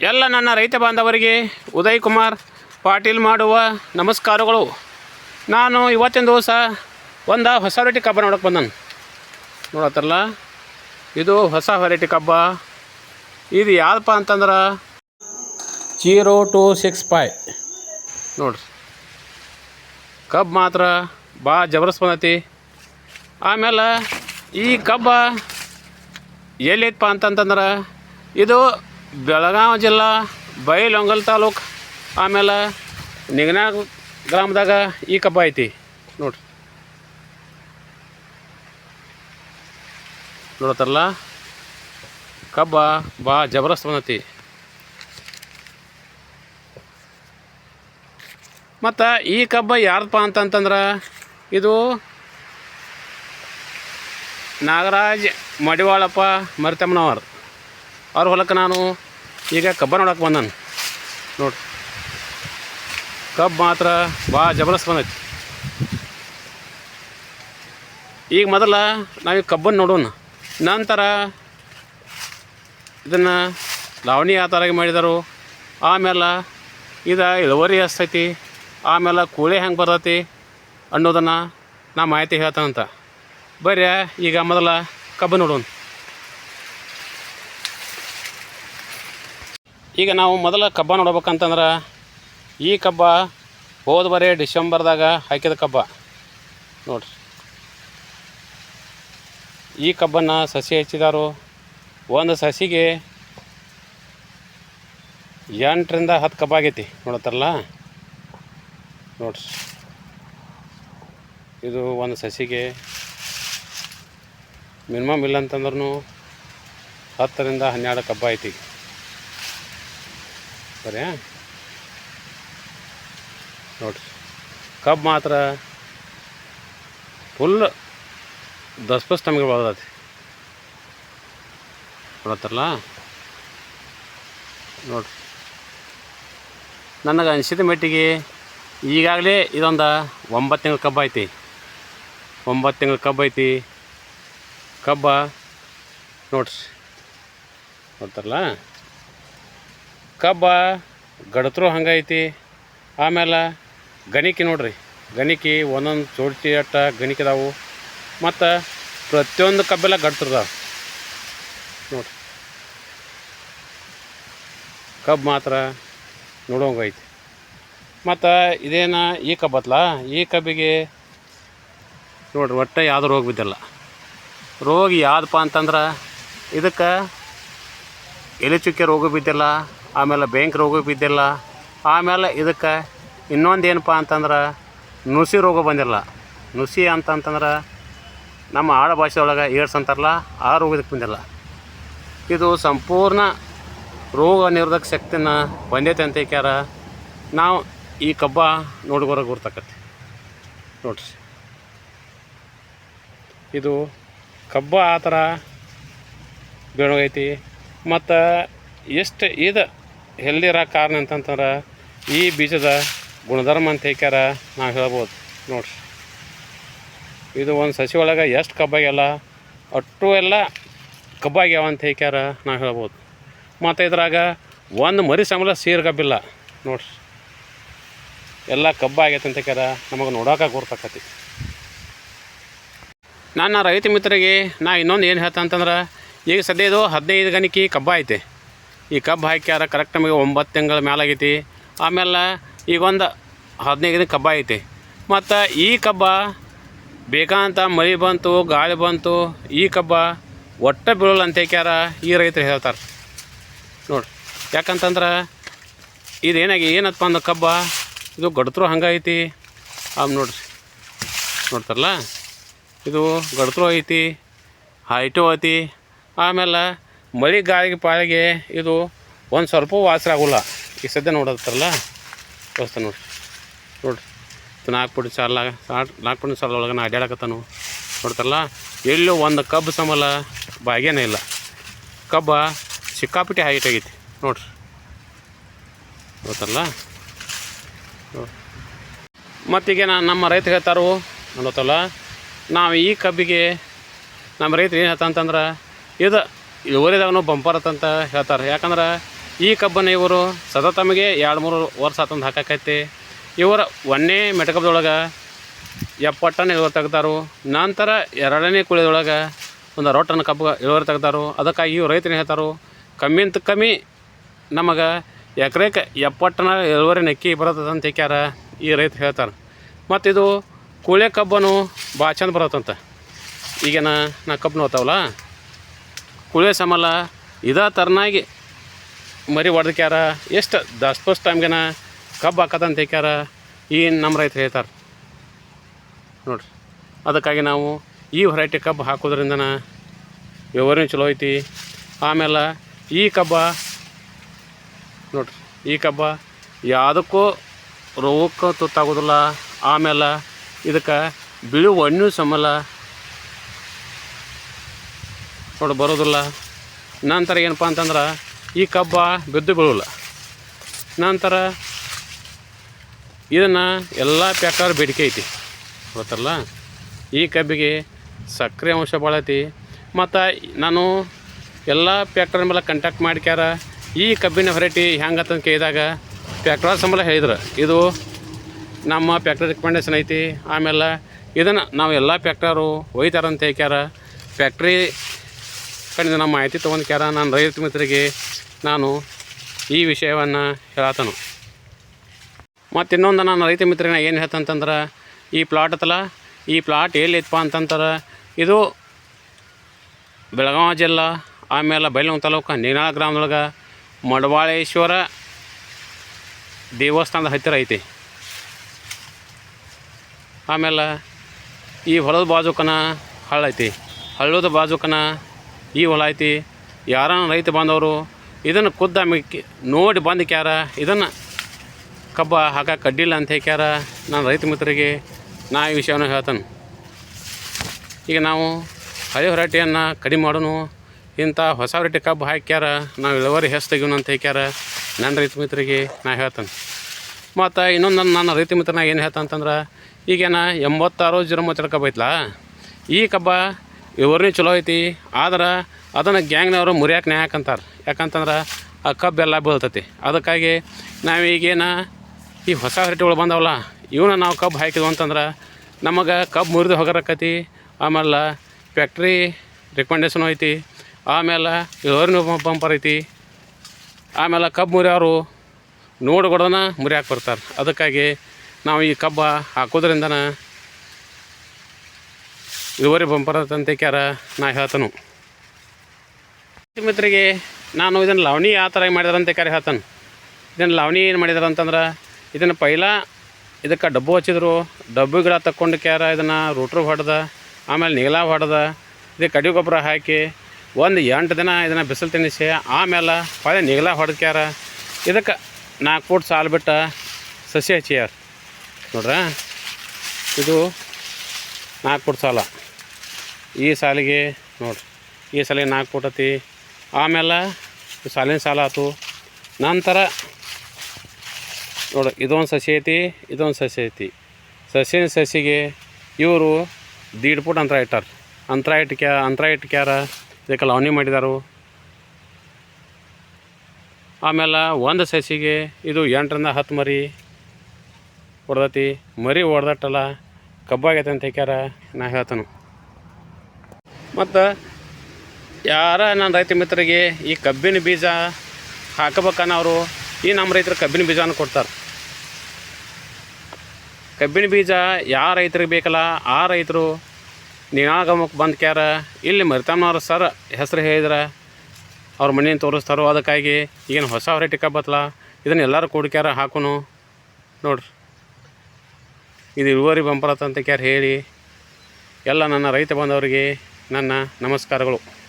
ಎಲ್ಲ ನನ್ನ ರೈತ ಬಾಂಧವರಿಗೆ ಉದಯ್ ಕುಮಾರ್ ಪಾಟೀಲ್ ಮಾಡುವ ನಮಸ್ಕಾರಗಳು. ನಾನು ಇವತ್ತಿನ ದಿವಸ ಒಂದು ಹೊಸ ವೆರೈಟಿ ಕಬ್ಬ ನೋಡಕ್ಕೆ ಬಂದನು. ನೋಡತ್ತಲ್ಲ ಇದು ಹೊಸ ವೆರೈಟಿ ಕಬ್ಬ. ಇದು ಯಾವ್ದಪ್ಪ ಅಂತಂದ್ರೆ? ಜೀರೋ ಟು ಸಿಕ್ಸ್ ಫೈ ನೋಡ್ರಿ. ಕಬ್ಬು ಮಾತ್ರ ಭಾಳ ಜಬರ್ಸ್ ಬಂದೈತಿ. ಆಮೇಲೆ ಈ ಕಬ್ಬ ಎಲ್ಲಿತ್ತಪ್ಪ ಅಂತಂತಂದ್ರೆ, ಇದು ಬೆಳಗಾವಿ ಜಿಲ್ಲಾ ಬೈಲೊಂಗಲ್ ತಾಲೂಕು, ಆಮೇಲೆ ನಿಗನಾ ಗ್ರಾಮದಾಗ ಈ ಕಬ್ಬ ಐತಿ. ನೋಡ್ರಿ. ನೋಡತ್ತಲ್ಲ ಕಬ್ಬ ಭಾಳ ಜಬರ್ದಸ್ತ್ ಬಂದೈತಿ. ಮತ್ತು ಈ ಕಬ್ಬ ಯಾರ್ದಪ್ಪ ಅಂತಂತಂದ್ರೆ ಇದು ನಾಗರಾಜ್ ಮಡಿವಾಳಪ್ಪ ಮರಿತಮ್ಮನವ್ರು. ಅವ್ರ ಹೊಲಕ್ಕೆ ನಾನು ಈಗ ಕಬ್ಬ ನೋಡಕ್ಕೆ ಬಂದನು. ನೋಡಿ. ಕಬ್ಬು ಮಾತ್ರ ಭಾಳ ಜಬರ್ದಸ್ತ್ ಬಂದೈತಿ. ಈಗ ಮೊದಲ ನಾವು ಈಗ ಕಬ್ಬನ್ನು ನೋಡೋಣ. ನಂತರ ಇದನ್ನು ಲಾವಣಿ ಆ ಥರ ಮಾಡಿದರು. ಆಮೇಲೆ ಇದು ಇಳುವರಿ ಎಷ್ಟೈತಿ? ಆಮೇಲೆ ಕೂಳೆ ಹೆಂಗೆ ಬರ್ತೈತಿ ಅನ್ನೋದನ್ನು ನಾ ಮಾಹಿತಿ ಹೇಳ್ತಾನಂತ. ಬರ್ರಿ ಈಗ ಮೊದಲ ಕಬ್ಬು ನೋಡೋಣ. ಈಗ ನಾವು ಮೊದಲ ಕಬ್ಬ ನೋಡ್ಬೇಕಂತಂದ್ರೆ ಈ ಕಬ್ಬ ಹೋದ ಬರೀ ಡಿಸೆಂಬರ್ದಾಗ ಹಾಕಿದ ಕಬ್ಬ. ನೋಡ್ರಿ. ಈ ಕಬ್ಬನ್ನು ಸಸಿ ಹಚ್ಚಿದಾರು. ಒಂದು ಸಸಿಗೆ ಎಂಟರಿಂದ ಹತ್ತು ಕಬ್ಬ ಆಗೈತಿ. ನೋಡತ್ತಾರಲ್ಲ? ನೋಡ್ರಿ. ಇದು ಒಂದು ಸಸಿಗೆ ಮಿನಿಮಮ್ ಇಲ್ಲ ಅಂತಂದ್ರೂ ಹತ್ತರಿಂದ ಹನ್ನೆರಡು ಕಬ್ಬ ಐತಿ. ಸರಿ ನೋಡ್ರಿ. ಕಬ್ಬು ಮಾತ್ರ ಫುಲ್ ದಸ್ಪಸ್ ನಮಗೆ ಬೆಳೆದೈತಿ. ನೋಡತ್ತಾರಲ್ಲ ನೋಡ್ರಿ. ನನಗೆ ಅನಿಸಿದ ಮಟ್ಟಿಗೆ ಈಗಾಗಲೇ ಇದೊಂದು ಒಂಬತ್ತು ತಿಂಗಳ ಕಬ್ಬು ಐತಿ. ಒಂಬತ್ತು ತಿಂಗಳ ಕಬ್ಬು ಐತಿ. ಕಬ್ಬ ನೋಡ್ರಿ. ನೋಡ್ತಾರಲ್ಲ ಕಬ್ಬ, ಗಡತ್ರು ಹಂಗೈತಿ. ಆಮೇಲೆ ಗಣಿಕೆ ನೋಡ್ರಿ. ಗಣಿಕೆ ಒಂದೊಂದು ಚೋಡ್ಚಿ ಅಟ್ಟ ಗಣಿಕಿದಾವು. ಮತ್ತು ಪ್ರತಿಯೊಂದು ಕಬ್ಬೆಲ್ಲ ಗಡ್ತಿರ್ತಾವೆ ನೋಡ್ರಿ. ಕಬ್ಬು ಮಾತ್ರ ನೋಡೋಂಗೈತಿ. ಮತ್ತು ಇದೇನ ಈ ಕಬ್ಬತ್ಲ ಈ ಕಬ್ಬಿಗೆ ನೋಡ್ರಿ ಒಟ್ಟೆ ಯಾವುದು ರೋಗ ಬಿದ್ದಿಲ್ಲ. ರೋಗ ಯಾವುದಪ್ಪ ಅಂತಂದ್ರೆ ಇದಕ್ಕೆ ಎಲೆ ಚುಕ್ಕೆ ರೋಗ ಬಿದ್ದಿಲ್ಲ. ಆಮೇಲೆ ಬೆಂಕಿ ರೋಗ ಬಿದ್ದಿಲ್ಲ. ಆಮೇಲೆ ಇದಕ್ಕೆ ಇನ್ನೊಂದು ಏನಪ್ಪ ಅಂತಂದ್ರೆ ನುಸಿ ರೋಗ ಬಂದಿಲ್ಲ. ನುಸಿ ಅಂತಂತಂದ್ರೆ ನಮ್ಮ ಆಡ ಭಾಷೆ ಒಳಗೆ ಏಡ್ಸ್ ಅಂತಾರಲ್ಲ, ಆ ರೋಗ ಇದಕ್ಕೆ ಬಂದಿಲ್ಲ. ಇದು ಸಂಪೂರ್ಣ ರೋಗ ನಿರೋಧಕ ಶಕ್ತಿನ ಬಂದೈತೆ ಅಂತ ಕ್ಯಾರ ನಾವು ಈ ಕಬ್ಬ ನೋಡ್ಗೋರ ಗುರ್ತಕತಿ ನೋಡ್ರಿ. ಇದು ಕಬ್ಬ ಆ ಥರ ಬೆಳಗೈತಿ ಮತ್ತು ಎಷ್ಟು ಇದು ಹೆಲ್ದಿ ಇರೋ ಕಾರಣ ಅಂತಂತಂದ್ರೆ ಈ ಬೀಜದ ಗುಣಧರ್ಮ ಅಂತ ಹೇಳ್ಯಾರ ನಾವು ಹೇಳ್ಬೋದು. ನೋಡ್ರಿ. ಇದು ಒಂದು ಸಸಿ ಒಳಗೆ ಎಷ್ಟು ಕಬ್ಬಾಗ್ಯಲ್ಲ ಅಟ್ಟು ಎಲ್ಲ ಕಬ್ಬಾಗ್ಯಾವ ಅಂತ ಹೇಳ್ಯಾರ ನಾವು ಹೇಳ್ಬೋದು. ಮತ್ತು ಇದ್ರಾಗ ಒಂದು ಮರಿ ಸಂಬಳ ಸೀರ್ ಕಬ್ಬಿಲ್ಲ ನೋಡ್ರಿ. ಎಲ್ಲ ಕಬ್ಬಾಗೈತೆ ಅಂತ ಹೇಳ್ಯಾರ ನಮಗೆ ನೋಡೋಕೆ ಗುರ್ತಕ್ಕತಿ ನನ್ನ ರೈತ ಮಿತ್ರರಿಗೆ ನಾ ಇನ್ನೊಂದು ಏನು ಹೇಳ್ತಂತಂದ್ರೆ ಈಗ ಸದ್ಯ ಇದು ಹದಿನೈದು ಗಣಿಕೆ ಕಬ್ಬ ಐತೆ ಈ ಕಬ್ಬು ಹಾಕ್ಯಾರ ಕರೆಕ್ಟ್ ನಮಗೆ ಒಂಬತ್ತು ತಿಂಗಳ ಮೇಲಾಗೈತಿ ಆಮೇಲೆ ಈಗ ಒಂದು ಹದಿನೈದು ದಿನ ಕಬ್ಬ ಐತಿ. ಮತ್ತು ಈ ಕಬ್ಬ ಬೇಕಂತ ಮಳೆ ಬಂತು, ಗಾಳಿ ಬಂತು, ಈ ಕಬ್ಬ ಒಟ್ಟ ಬೀಳಲ್ಲ ಅಂತ ಹೇಳ್ಯಾರ ಈ ರೈತರು ಹೇಳ್ತಾರೆ. ನೋಡಿ, ಯಾಕಂತಂದ್ರೆ ಇದೇನಾಗಿ ಏನಪ್ಪ ಅಂದ ಕಬ್ಬ? ಇದು ಗಡ್ತರು ಹಂಗೈತಿ ಆಮ್ ನೋಡ್ರಿ, ನೋಡ್ತಾರಲ್ಲ? ಇದು ಗಡ್ತರು ಐತಿ, ಹೈಟು ಐತಿ. ಆಮೇಲೆ ಮಳೆ ಗಾಳಿಗೆ ಪಾಳಿಗೆ ಇದು ಒಂದು ಸ್ವಲ್ಪ ವಾಸರ ಆಗೋಲ್ಲ. ಈ ಸದ್ಯ ನೋಡತ್ತಾರಲ್ಲ ವ್ಯವಸ್ಥೆ ನೋಡಿ. ನೋಡ್ರಿ ನಾಲ್ಕು ಪುಡಿ ಸಾಲ ನಾಲ್ಕು ಪುಡಿ ಸಾಲ ಒಳಗೆ ನಾ ಅಡ್ಡಾಡಕತ್ತಾನು ನೋಡ್ತಾರಲ್ಲ, ಎಲ್ಲೂ ಒಂದು ಕಬ್ಬು ಸಮಲ ಬಾಗೇನೇ ಇಲ್ಲ. ಕಬ್ಬ ಸಿಕ್ಕಾಪಟ್ಟೆ ಹೈಟ್ ಆಗೈತಿ. ನೋಡ್ರಿ. ಗೊತ್ತಲ್ಲ ಮತ್ತೀಗ ನಾನು ನಮ್ಮ ರೈತ ಹೇಳ್ತಾರು ನೋಡತ್ತಲ್ಲ ನಾವು ಈ ಕಬ್ಬಿಗೆ ನಮ್ಮ ರೈತರು ಏನು ಹೇಳ್ತಾ ಅಂತಂದ್ರೆ ಇದು ಇಳುವರಿದಾಗನು ಬಂಪರ್ ಅಂತ ಹೇಳ್ತಾರೆ. ಯಾಕಂದ್ರೆ ಈ ಕಬ್ಬನ್ನು ಇವರು ಸತತಮಗೆ ಎರಡು ಮೂರು ವರ್ಷ ಆತಂದು ಹಾಕಕೈತಿ. ಇವರ ಒಂದೇ ಮೆಟಕಬ್ದೊಳಗೆ ಎಪ್ಪತ್ತು ಟನ್ ಇಳುವರಿ ತೆಗ್ದಾರು. ನಂತರ ಎರಡನೇ ಕುಳಿದೊಳಗೆ ಒಂದು ಅರವತ್ತು ಟನ್ ಕಬ್ಬು ಇಳುವರಿ ತೆಗ್ದಾರು. ಅದಕ್ಕಾಗಿ ಇವು ರೈತರು ಹೇಳ್ತಾರು? ಕಮ್ಮಿಂತ ಕಮ್ಮಿ ನಮಗೆ ಎಕರೆಗೆ ಎಪ್ಪತ್ತು ಟನ್ ಇಳುವರಿ ನೆಕ್ಕಿ ಬರ್ತದೆ ಅಂತ ಹೇಳ್ಯಾರ ಈ ರೈತ ಹೇಳ್ತಾರೆ. ಮತ್ತು ಇದು ಕೂಳೆ ಕಬ್ಬನು ಭಾಳ ಚಂದ ಬರತ್ತಂತ. ಈಗೇನ ನಾ ಕಬ್ಬು ನೋಡ್ತಾವಲ್ಲ ಕುಳೆ ಸಮಲ, ಇದೇ ತರನಾಗಿ. ಮರಿ ಹೊಡೆದಕ್ಯಾರ ಎಷ್ಟು ದಸ್ಪಸ್ ಟೈಮ್ಗೆನ ಕಬ್ಬು ಹಾಕತ್ತಂತ ಹೇಳ್ಯಾರ ಏನು ನಮ್ಮ ರೈತರು ಹೇಳ್ತಾರೆ. ನೋಡ್ರಿ, ಅದಕ್ಕಾಗಿ ನಾವು ಈ ವೆರೈಟಿ ಕಬ್ಬು ಹಾಕೋದ್ರಿಂದನ ವ್ಯವಹಾರ ಚಲೋ ಐತಿ. ಆಮೇಲೆ ಈ ಕಬ್ಬ, ನೋಡ್ರಿ, ಈ ಕಬ್ಬ ಯಾವುದಕ್ಕೂ ರೋಗಕ್ಕೆ ತುತ್ತಾಗೋದಿಲ್ಲ. ಆಮೇಲೆ ಇದಕ್ಕೆ ಬಿಳಿ ಹಣ್ಣು ಸಮಲ ನೋಡಿ, ಬರೋದಿಲ್ಲ. ನಂತರ ಏನಪ್ಪ ಅಂತಂದ್ರೆ, ಈ ಕಬ್ಬ ಬಿದ್ದು ಬೀಳಲ್ಲ. ನಂತರ ಇದನ್ನು ಎಲ್ಲ ಪ್ಯಾಕಾರ ಬೇಡಿಕೆ ಐತಿ. ಗೊತ್ತಲ್ಲ? ಈ ಕಬ್ಬಿಗೆ ಸಕ್ಕರೆ ಅಂಶ ಭಾಳ ಐತಿ. ಮತ್ತು ನಾನು ಎಲ್ಲ ಪ್ಯಾಕ್ಟರ್ ಮೇಲೆ ಕಂಟ್ಯಾಕ್ಟ್ ಮಾಡ್ಕ್ಯಾರ, ಈ ಕಬ್ಬಿನ ವೆರೈಟಿ ಅಂತ ಕೇಳಿದಾಗ ಪ್ಯಾಕ್ಟ್ರ ಸಂಬಳ ಹೇಳಿದ್ರು. ಇದು ನಮ್ಮ ಪ್ಯಾಕ್ಟ್ರಿ ರಿಕಮೆಂಡೇಷನ್ ಐತಿ. ಆಮೇಲೆ ಇದನ್ನು ನಾವು ಎಲ್ಲ ಪ್ಯಾಕ್ಟರು ಒಯ್ತಾರಂತ ಹೇಳ್ಕ್ಯಾರ. ಫ್ಯಾಕ್ಟ್ರಿ ಕಡೆಯಿಂದ ನಮ್ಮ ಮಾಹಿತಿ ತೊಗೊಂಡ್ಕ್ಯಾರ ನಾನು ರೈತ ಮಿತ್ರರಿಗೆ ನಾನು ಈ ವಿಷಯವನ್ನು ಹೇಳತ್ತನು ಮತ್ತು ಇನ್ನೊಂದು ನಾನು ರೈತ ಮಿತ್ರನ ಏನು ಹೇಳ್ತಂತಂದ್ರೆ, ಈ ಪ್ಲಾಟ್ ಅತ್ತಲ್ಲ ಈ ಪ್ಲಾಟ್ ಎಲ್ಲಿತ್ತಪ್ಪ ಅಂತಂತಾರೆ, ಇದು ಬೆಳಗಾವಿ ಜಿಲ್ಲಾ, ಆಮೇಲೆ ಬೈಲಹೊಂಗ ತಾಲೂಕು, ನೀನಾಳ ಗ್ರಾಮದೊಳಗೆ ಮಡವಾಳೇಶ್ವರ ದೇವಸ್ಥಾನದ ಹತ್ತಿರ ಐತಿ. ಆಮೇಲೆ ಈ ಹೊಲದ ಬಾಜುಕನ ಹಳ್ಳ ಐತಿ. ಹಳ್ಳದ ಬಾಜುಕನ ಈ ಹೊಲ ಐತಿ ಯಾರನ್ನ ರೈತ ಬಾಂಧವರು ಇದನ್ನು ಖುದ್ದು ನೋಡಿ ಬಂದು ಕ್ಯಾರ, ಇದನ್ನು ಕಬ್ಬ ಹಾಕಕ್ಕೆ ಕಡ್ಡಿಲ್ಲ ಅಂತ ಹೇಳ್ಯಾರ ನಾನು ರೈತ ಮಿತ್ರರಿಗೆ ನಾ ಈ ವಿಷಯವನ್ನು ಹೇಳ್ತಾನೆ. ಈಗ ನಾವು ಹಳೆ ಹೊರಟಿಯನ್ನು ಕಡಿಮೆ ಮಾಡೋನು, ಇಂಥ ಹೊಸ ಹೊರಟಿ ಕಬ್ಬು ಹಾಕ್ಯಾರ ನಾವು ಇಳುವರಿ ಹೆಸ್ ತೆಗಿಯೋಣ ಅಂತ ಹೇಳ್ಯಾರ ನನ್ನ ರೈತ ಮಿತ್ರರಿಗೆ ನಾ ಹೇಳ್ತಾನೆ. ಮತ್ತು ಇನ್ನೊಂದು ನನ್ನ ನನ್ನ ರೈತ ಮಿತ್ರನ ಏನು ಹೇಳ್ತಾನಂತಂದ್ರೆ ಈಗೇನ ಎಂಬತ್ತಾರು ಜೀರೋ ಮೂವತ್ತೆರಡು ಕಬ್ಬು ಐತ್ಲಾ, ಈ ಕಬ್ಬ ಇಳುವರಿ ಚಲೋ ಐತಿ. ಆದ್ರೆ ಅದನ್ನು ಗ್ಯಾಂಗ್ನವರು ಮುರಿಯಾಕೆ ನೇ ಹಾಕಂತಾರೆ ಯಾಕಂತಂದ್ರೆ ಆ ಕಬ್ಬೆಲ್ಲ ಬೀಳ್ತೈತಿ. ಅದಕ್ಕಾಗಿ ನಾವೀಗೇನ ಈ ಹೊಸ ವೆರೈಟಿಗಳು ಬಂದವಲ್ಲ ಇವನ್ನ ನಾವು ಕಬ್ಬು ಹಾಕಿದ್ವು ಅಂತಂದ್ರೆ ನಮಗೆ ಕಬ್ಬು ಮುರಿದು ಹೋಗರಕತಿ. ಆಮೇಲೆ ಫ್ಯಾಕ್ಟ್ರಿ ರಿಕಮೆಂಡೇಶನ್ ಐತಿ. ಆಮೇಲೆ ಇಳುವರಿನ ಬಂಪರ್ ಐತಿ. ಆಮೇಲೆ ಕಬ್ಬು ಮುರಿಯೋರು ನೋಡಿ ಕೊಡೋದನ್ನ ಮುರಿಯಾಕೆ ಬರ್ತಾರೆ. ಅದಕ್ಕಾಗಿ ನಾವು ಈ ಕಬ್ಬು ಹಾಕೋದ್ರಿಂದನ ಇಳುವರಿ ಬಂಪರ್ ಅಂತ ಕ್ಯಾರ ನಾ ಹೇಳ್ತಾನು. ಮಿತ್ರರಿಗೆ, ನಾನು ಇದನ್ನು ಲವಣಿ ಯಾವ ಥರ ಮಾಡಿದಾರಂತೆ ಕ್ಯಾರ ಹೇಳ್ತಾನೆ. ಇದನ್ನು ಲವಣಿ ಏನು ಮಾಡಿದಾರೆ ಅಂತಂದ್ರೆ ಇದನ್ನು ಪೈಲ ಇದಕ್ಕೆ ಡಬ್ಬು ಹಚ್ಚಿದ್ರು, ಡಬ್ಬು ಗಿಡ ತಕ್ಕೊಂಡು ಕ್ಯಾರ ಇದನ್ನು ರೂಟ್ರು ಹೊಡೆದ, ಆಮೇಲೆ ನೀಲ ಹೊಡೆದ, ಇದಕ್ಕೆ ಕಡಿ ಗೊಬ್ಬರ ಹಾಕಿ ಒಂದು ಎಂಟು ದಿನ ಇದನ್ನು ಬಿಸಿಲು ತಿನ್ನಿಸಿ, ಆಮೇಲೆ ಹೊಳೆ ನೀಲ ಹೊಡೆದ್ಕ್ಯಾರ ಇದಕ್ಕೆ ನಾಲ್ಕು ಫೂಟ್ ಸಾಲು ಬಿಟ್ಟ ಸಸಿ ಹಚ್ಚಿಯಾರ ನೋಡ್ರ, ಇದು ನಾಲ್ಕು ಫೂಟ್ ಸಾಲ. ಈ ಸಾಲಿಗೆ ನೋಡ್ರಿ, ಈ ಸಾಲಿಗೆ ನಾಲ್ಕು ಫುಟ್ ಐತಿ ಆಮೇಲೆ ಸಾಲಿನ ಸಾಲ ಆಯ್ತು ನಂತರ ನೋಡ್ರಿ ಇದೊಂದು ಸಸಿ ಐತಿ, ಇದೊಂದು ಸಸಿ ಐತಿ. ಸಸಿನ ಸಸಿಗೆ ಇವರು ದೀಡ್ ಫುಟ್ ಅಂತರ ಇಟ್ಟಾರ. ಅಂತರ ಇಟ್ಕ್ಯಾ ಅಂತರ ಇಟ್ಕ್ಯಾರ, ಇದಕ್ಕೆ ಲವಣಿ ಮಾಡಿದಾರು. ಆಮೇಲೆ ಒಂದು ಸಸಿಗೆ ಇದು ಎಂಟರಿಂದ ಹತ್ತು ಮರಿ ಹೊಡ್ದತಿ. ಮರಿ ಹೊಡೆದಟ್ಟಲ್ಲ ಕಬ್ಬಾಗೈತೆ ಅಂತ ಹೇಳ್ಯಾರ ನಾ ಹೇಳ್ತಾನು. ಮತ್ತು ಯಾರ ನನ್ನ ರೈತ ಮಿತ್ರರಿಗೆ ಈ ಕಬ್ಬಿನ ಬೀಜ ಹಾಕಬೇಕನ್ನೋರು ಈ ನಮ್ಮ ರೈತರು ಕಬ್ಬಿನ ಬೀಜನ ಕೊಡ್ತಾರೆ. ಕಬ್ಬಿನ ಬೀಜ ಯಾವ ರೈತರಿಗೆ ಬೇಕಲ್ಲ, ಆ ರೈತರು ನಿನಾಗಮಕ್ಕೆ ಬಂದು ಕ್ಯಾರ, ಇಲ್ಲಿ ಮರಿತಮ್ಮನವ್ರ ಸರ್ ಹೆಸರು ಹೇಳಿದ್ರೆ ಅವ್ರ ಮನೇನ ತೋರಿಸ್ತಾರೋ, ಅದಕ್ಕಾಗಿ ಈಗೇನು ಹೊಸ ವೆರೈಟಿ ಕಬ್ಬತ್ತಲ್ಲ ಇದನ್ನು ಎಲ್ಲರೂ ಕೂಡ್ಕ್ಯಾರ ಹಾಕೋನು. ನೋಡ್ರಿ, ಇದು ಇಳುವರಿ ಬಂಪರತ್ತಂತ ಕ್ಯಾರ ಹೇಳಿ, ಎಲ್ಲ ನನ್ನ ರೈತ ಬಂದವರಿಗೆ ನನ್ನ ನಮಸ್ಕಾರಗಳು.